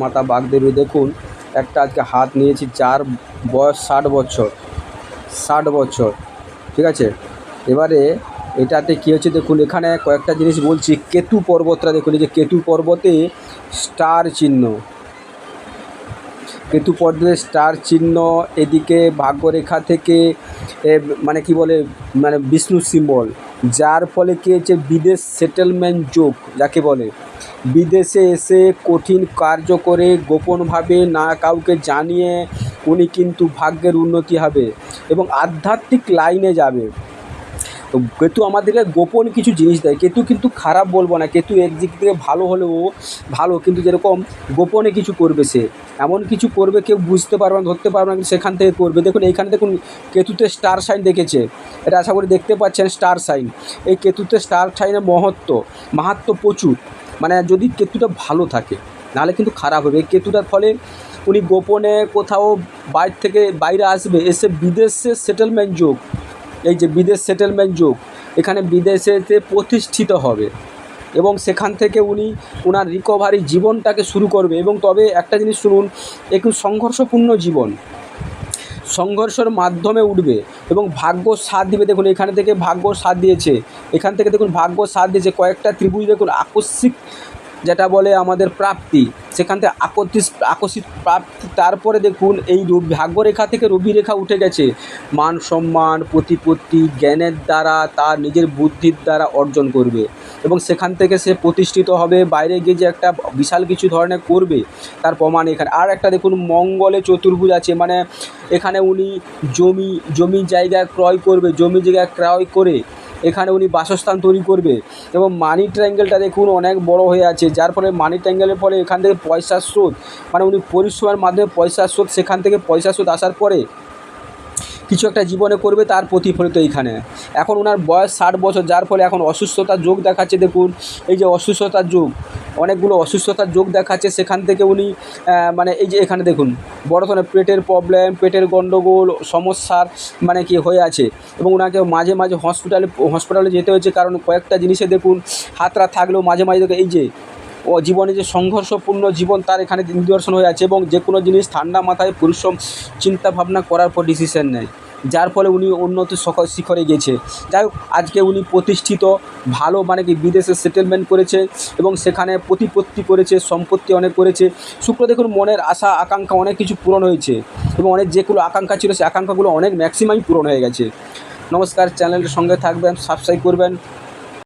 মাতা বাগদেবী, দেখুন, একটা আজকে হাত নিয়েছি যার বয়স, ষাট বছর ষাট বছর, ঠিক আছে? এবারে এটাতে কী হচ্ছে দেখুন, এখানে কয়েকটা জিনিস বলছি, কেতু পর্বতটা দেখুন, এই যে কেতু পর্বতে স্টার চিহ্ন কেতু পর্বতে স্টার চিহ্ন এদিকে ভাগ্যরেখা থেকে মানে কি বলে মানে বিষ্ণু সিম্বল যার ফলে কী হচ্ছে বিদেশ সেটেলমেন্ট যোগ, যাকে বলে। বিদেশে এসে কঠিন কার্য করে গোপনভাবে না কাউকে জানিয়ে উনি কিন্তু ভাগ্যের উন্নতি হবে এবং আধ্যাত্মিক লাইনে যাবে। তো কেতু আমাদেরকে গোপন কিছু জিনিস দেয়। কেতু কিন্তু খারাপ বলব না, কেতু একদিক থেকে ভালো হলেও ভালো, কিন্তু যেরকম গোপনে কিছু করবে সে, এমন কিছু করবে কেউ বুঝতে পারবে না, ধরতে পারবে না, কিন্তু সেখান থেকে করবে। দেখুন, এইখানে দেখুন, কেতুতে স্টার সাইন দেখেছে। এটা আশা করি দেখতে পাচ্ছেন স্টার সাইন এই কেতুতে স্টার সাইনের মহত্ব মাহাত্ম প্রচুর। মানে যদি কেতুটা ভালো থাকে, নাহলে কিন্তু খারাপ হবে। এই কেতুটার ফলে উনি গোপনে কোথাও বাইরে থেকে, বাইরে আসবে, এসে বিদেশে সেটেলমেন্ট যোগ। এই যে বিদেশ সেটেলমেন্ট যোগ, এখানে বিদেশেতে প্রতিষ্ঠিত হবে এবং সেখান থেকে উনি ওনার রিকভারি জীবনটাকে শুরু করবে এবং তবে একটা জিনিস শুনুন, একটু সংঘর্ষপূর্ণ জীবন। সংঘর্ষের মাধ্যমে উঠবে এবং ভাগ্য সাথ দিবে। দেখুন, এখানে থেকে ভাগ্য সাথ দিয়েছে, এখান থেকে দেখুন, ভাগ্য সাথ দিয়েছে। কয়েকটা ত্রিভুজ দেখুন, আকস্মিক যেটা বলে আমাদের প্রাপ্তি, সেখান থেকে আকস্মিক আকর্ষিত প্রাপ্তি। তারপরে দেখুন, এই রবি ভাগ্যরেখা থেকে রবি রেখা উঠে গেছে। মান সম্মান, প্রতিপত্তি, জ্ঞানের দ্বারা তার নিজের বুদ্ধির দ্বারা অর্জন করবে এবং সেখান থেকে সে প্রতিষ্ঠিত হবে, বাইরে গিয়ে যে একটা বিশাল কিছু ধরনের করবে, তার প্রমাণ এখানে। আর একটা দেখুন, মঙ্গলে চতুর্ভুজ আছে মানে এখানে উনি জমি জমি জায়গা ক্রয় করবে, জমি জায়গা ক্রয় করে এখানে উনি বাসস্থান তৈরি করবে। এবং মানি ট্রাঙ্গেলটা দেখুন অনেক বড় হয়ে আছে, যার ফলে মানি ট্রাঙ্গেলের ফলে এখান থেকে পয়সার স্রোত মানে উনি পরিশ্রমের মাধ্যমে পয়সার স্রোত, সেখান থেকে পয়সার স্রোত আসার পরে কিছু একটা জীবনে করবে, তার প্রতিফলিত এইখানে। এখন ওনার বয়স ষাট বছর, যার ফলে এখন অসুস্থতার যোগ দেখাচ্ছে, দেখুন। এই যে অসুস্থতার যোগ অনেকগুলো অসুস্থতার যোগ দেখাচ্ছে। সেখান থেকে উনি মানে এই যে এখানে দেখুন, বড় ধরনের পেটের প্রবলেম পেটের গণ্ডগোল সমস্যার মানে কি হয়ে আছে। এবং ওনাকে মাঝে মাঝে হসপিটালে হসপিটালে যেতে হয়েছে কারণ কয়েকটা জিনিসে দেখুন, হাতরা থাকলেও মাঝে মাঝে দেখে এই যে, ও জীবনে যে সংঘর্ষপূর্ণ জীবন তার এখানে নিদর্শন হয়ে আছে এবং যে কোনো জিনিস ঠান্ডা মাথায় পরিশ্রম, চিন্তা ভাবনা করার পর ডিসিশন নেয়। যার ফলে উনি উন্নত শিখরে গেছে। যাই হোক, আজকে উনি প্রতিষ্ঠিত, ভালো মানে কি বিদেশে সেটেলমেন্ট করেছে এবং সেখানে প্রতিপত্তি করেছে, সম্পত্তি অনেক করেছে। শুক্র দেখুন, মনের আশা, আকাঙ্ক্ষা অনেক কিছু পূরণ হয়েছে এবং অনেক যেগুলো আকাঙ্ক্ষা ছিল সেই আকাঙ্ক্ষাগুলো অনেক ম্যাক্সিমামই পূরণ হয়ে গেছে। নমস্কার, চ্যানেলের সঙ্গে থাকবেন সাবস্ক্রাইব করবেন।